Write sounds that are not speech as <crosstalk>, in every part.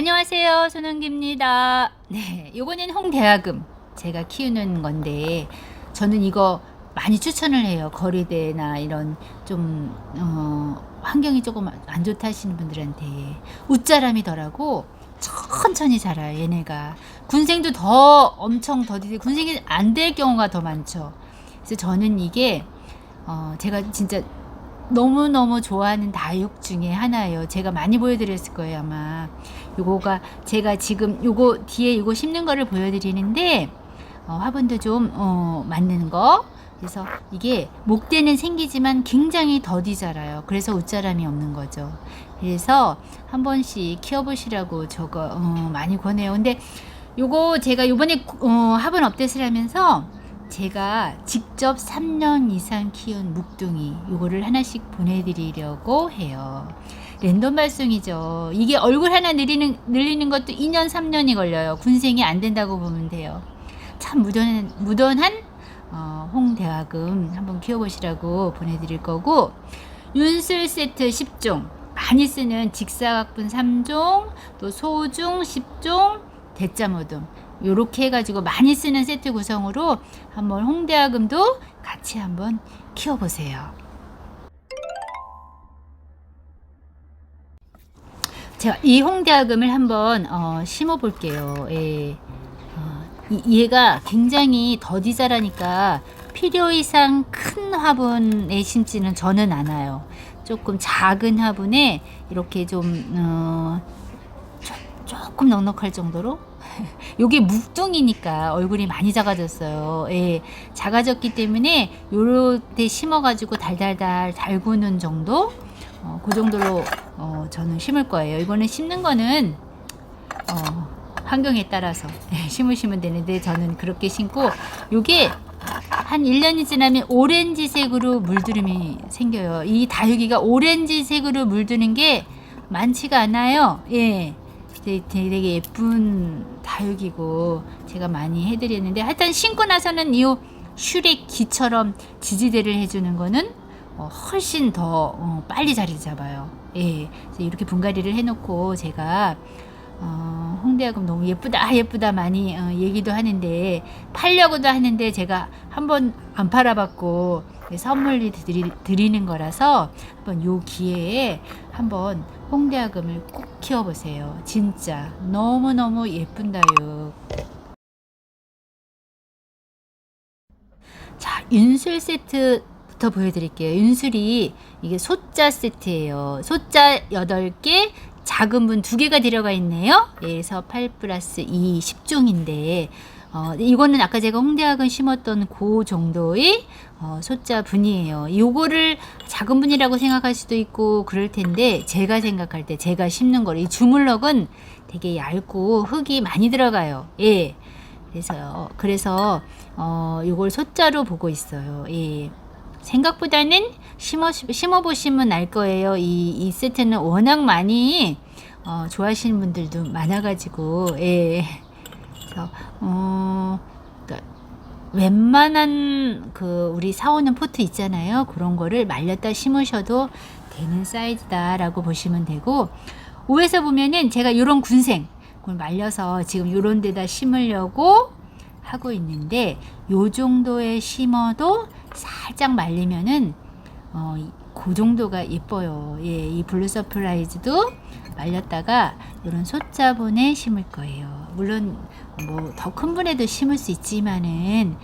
안녕하세요. 손은기입니다. 네, 요거는 홍대하금 제가 키우는 건데 저는 이거 많이 추천을 해요. 거리대나 이런 좀 어, 환경이 조금 안 좋다 하시는 분들한테 웃자람이 덜하고 천천히 자라요. 얘네가 군생도 더 엄청 더디데 군생이 안 될 경우가 더 많죠. 그래서 저는 이게 어, 제가 진짜 너무너무 좋아하는 다육 중에 하나예요. 제가 많이 보여드렸을 거예요, 아마. 요거가 제가 지금 요거 뒤에 요거 심는 거를 보여드리는데, 어, 화분도 좀, 어, 맞는 거. 그래서 이게 목대는 생기지만 굉장히 더디 자라요. 그래서 웃자람이 없는 거죠. 그래서 한 번씩 키워보시라고 저거, 어, 많이 권해요. 근데 요거 제가 요번에, 어, 화분 업데이트를 하면서 제가 직접 3년 이상 키운 묵둥이 요거를 하나씩 보내드리려고 해요. 랜덤 발송이죠. 이게 얼굴 하나 늘리는, 늘리는 것도 2년, 3년이 걸려요. 군생이 안 된다고 보면 돼요. 참 무던한, 무던한 어, 홍대화금 한번 키워보시라고 보내드릴 거고 윤슬 세트 10종 많이 쓰는 직사각분 3종 또 소중 10종 대자모둠 요렇게 해가지고 많이 쓰는 세트 구성으로 한번 홍대화금도 같이 한번 키워보세요. 제가 이 홍대화금을 한번 어, 심어 볼게요. 예. 어, 이- 얘가 굉장히 더디 자라니까 필요 이상 큰 화분에 심지는 저는 않아요. 조금 작은 화분에 이렇게 좀 어, 조, 조금 넉넉할 정도로 <laughs> 요게 묵둥이니까 얼굴이 많이 작아졌어요. 예, 작아졌기 때문에 요렇게 심어가지고 달달달 달구는 정도, 어, 그 정도로 어, 저는 심을 거예요. 이거는 심는 거는 어, 환경에 따라서 <laughs> 예, 심으시면 되는데 저는 그렇게 심고 요게 한 1년이 지나면 오렌지색으로 물들음이 생겨요. 이 다육이가 오렌지색으로 물드는 게 많지가 않아요. 예. 되게 예쁜 다육이고 제가 많이 해드렸는데 하여튼 신고 나서는 이 슈렉 기처럼 지지대를 해주는 거는 어, 훨씬 더 어, 빨리 자리 잡아요. 예, 이렇게 분갈이를 해놓고 제가 어, 홍대하금 너무 예쁘다 예쁘다 많이 어, 얘기도 하는데 팔려고도 하는데 제가 한번 안 팔아봤고 선물로 드리, 드리는 거라서 한번 요 기회에 한번 홍대하금을 꼭 키워보세요. 진짜 너무너무 예쁜 다육. 자, 윤술 세트 부터 보여드릴게요. 윤술이 이게 소자 세트예요. 소자 8개, 작은 분 2개가 들어가 있네요. 그래서 8 플러스 2, 10종인데, 어, 이거는 아까 제가 홍대학은 심었던 그 정도의 어, 소자 분이에요. 요거를 작은 분이라고 생각할 수도 있고 그럴 텐데 제가 생각할 때 제가 심는 거를 이 주물럭은 되게 얇고 흙이 많이 들어가요. 예. 그래서요. 그래서 어, 요걸 소자로 보고 있어요. 예. 생각보다는 심어 심어 보시면 알 거예요. 이, 이 세트는 워낙 많이 어, 좋아하시는 분들도 많아가지고 예. 그래서 어, 그러니까 웬만한 그 우리 사오는 포트 있잖아요. 그런 거를 말렸다 심으셔도 되는 사이즈다라고 보시면 되고 위에서 보면은 제가 이런 군생 그걸 말려서 지금 이런 데다 심으려고 하고 있는데 요 정도에 심어도 살짝 말리면은 어, 이- 그 정도가 예뻐요. 예, 이 블루 서프라이즈도 말렸다가 이런 소자본에 심을 거예요. 물론 뭐 더 큰 분에도 심을 수 있지만은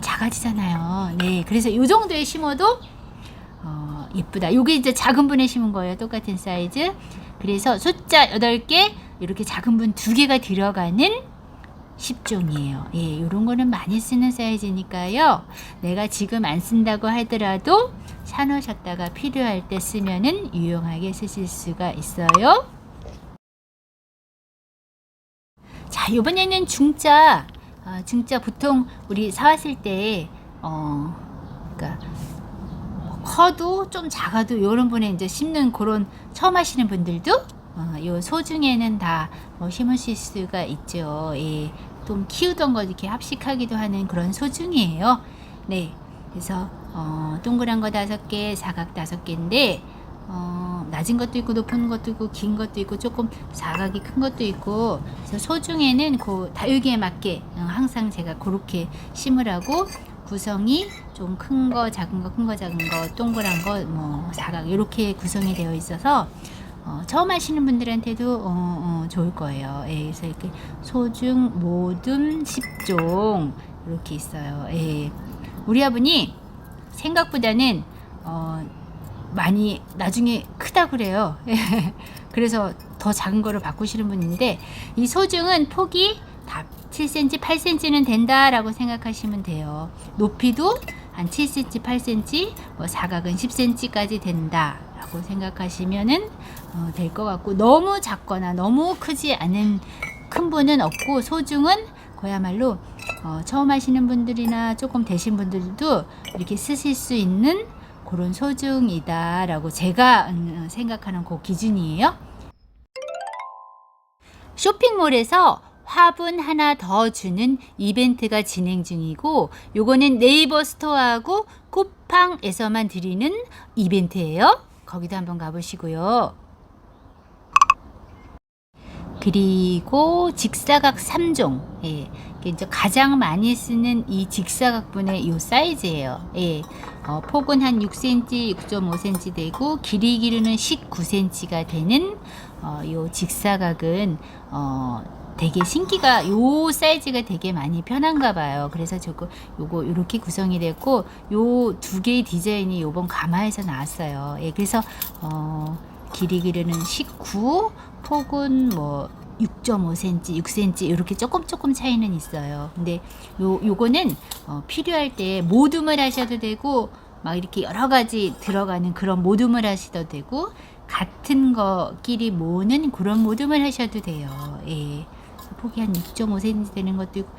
작아지잖아요. 네, 그래서 이 정도에 심어도 어, 예쁘다. 요게 이제 작은 분에 심은 거예요. 똑같은 사이즈. 그래서 숫자 8개, 이렇게 작은 분 2개가 들어가는 10종이에요. 예, 요런 거는 많이 쓰는 사이즈니까요. 내가 지금 안 쓴다고 하더라도 사놓으셨다가 필요할 때 쓰면은 유용하게 쓰실 수가 있어요. 자, 이번에는 중자. 아, 중자 보통 우리 사왔을 때, 어, 그니까, 커도 좀 작아도 이런 분에 이제 심는 그런 처음 하시는 분들도 어, 요 소중에는 다 뭐 심으실 수가 있죠. 예. 좀 키우던 거 이렇게 합식하기도 하는 그런 소중이에요. 네. 그래서 어, 동그란 거 다섯 개, 사각 다섯 개인데 어, 낮은 것도 있고 높은 것도 있고 긴 것도 있고 조금 사각이 큰 것도 있고 그래서 소중에는 그 다육이에 맞게 어, 항상 제가 그렇게 심으라고 구성이 좀 큰 거 작은 거 큰 거 작은 거 동그란 거 뭐 사각 이렇게 구성이 되어 있어서 어, 처음 하시는 분들한테도 어, 어, 좋을 거예요. 예, 그래서 이렇게 소중 모듬 10종 이렇게 있어요. 예. 우리 아버님 생각보다는 어, 많이 나중에 크다 그래요. <laughs> 그래서 더 작은 거를 바꾸시는 분인데 이 소중은 폭이 다 7cm, 8cm는 된다라고 생각하시면 돼요. 높이도 한 7cm, 8cm, 뭐 사각은 10cm까지 된다라고 생각하시면은 어, 될것 같고 너무 작거나 너무 크지 않은 큰 분은 없고 소중은 그야말로 어, 처음 하시는 분들이나 조금 되신 분들도 이렇게 쓰실 수 있는 그런 소중이다라고 제가 음, 생각하는 그 기준이에요. 쇼핑몰에서 화분 하나 더 주는 이벤트가 진행 중이고 요거는 네이버 스토어하고 쿠팡에서만 드리는 이벤트예요. 거기도 한번 가보시고요. 그리고 직사각 3종. 예. 이제 가장 많이 쓰는 이 직사각분의 이 사이즈예요. 예. 어, 폭은 한 6cm, 6.5cm 되고 길이 길이는 19cm가 되는 어, 요 직사각은 어, 되게 신기가 요 사이즈가 되게 많이 편한가 봐요. 그래서 저거 요거 요렇게 구성이 됐고 요 두 개의 디자인이 요번 가마에서 나왔어요. 예, 그래서 어 길이 길이는 19, 폭은 뭐 6.5cm, 6cm 이렇게 조금 조금 차이는 있어요. 근데 요 요거는 어, 필요할 때 모둠을 하셔도 되고 막 이렇게 여러 가지 들어가는 그런 모둠을 하셔도 되고 같은 거끼리 모으는 그런 모둠을 하셔도 돼요. 예. 폭이 한 6.5cm 되는 것도 있고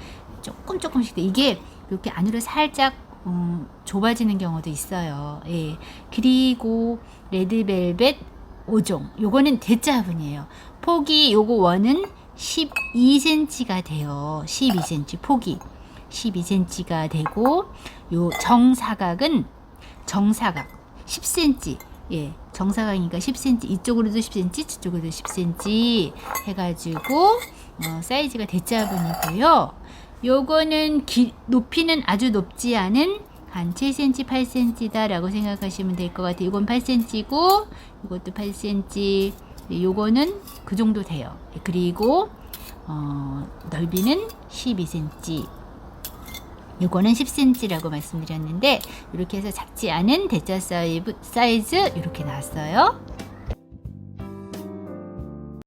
조금 조금씩 돼. 이게 이렇게 안으로 살짝 음, 좁아지는 경우도 있어요. 예. 그리고 레드벨벳 5종. 요거는 대자분이에요. 폭이 요거 원은 12cm가 돼요. 12cm 폭이 12cm가 되고 요 정사각은 정사각 10cm. 예, 정사각이니까 10cm 이쪽으로도 10cm, 저쪽으로도 10cm 해가지고 어, 사이즈가 대자분이고요. 요거는 기, 높이는 아주 높지 않은 한 7cm, 8cm다 라고 생각하시면 될 것 같아요. 이건 8cm고, 이것도 8cm. 요거는 그 정도 돼요. 그리고 어, 넓이는 12cm. 요거는 10cm라고 말씀드렸는데 이렇게 해서 작지 않은 대자 사이즈 이렇게 나왔어요.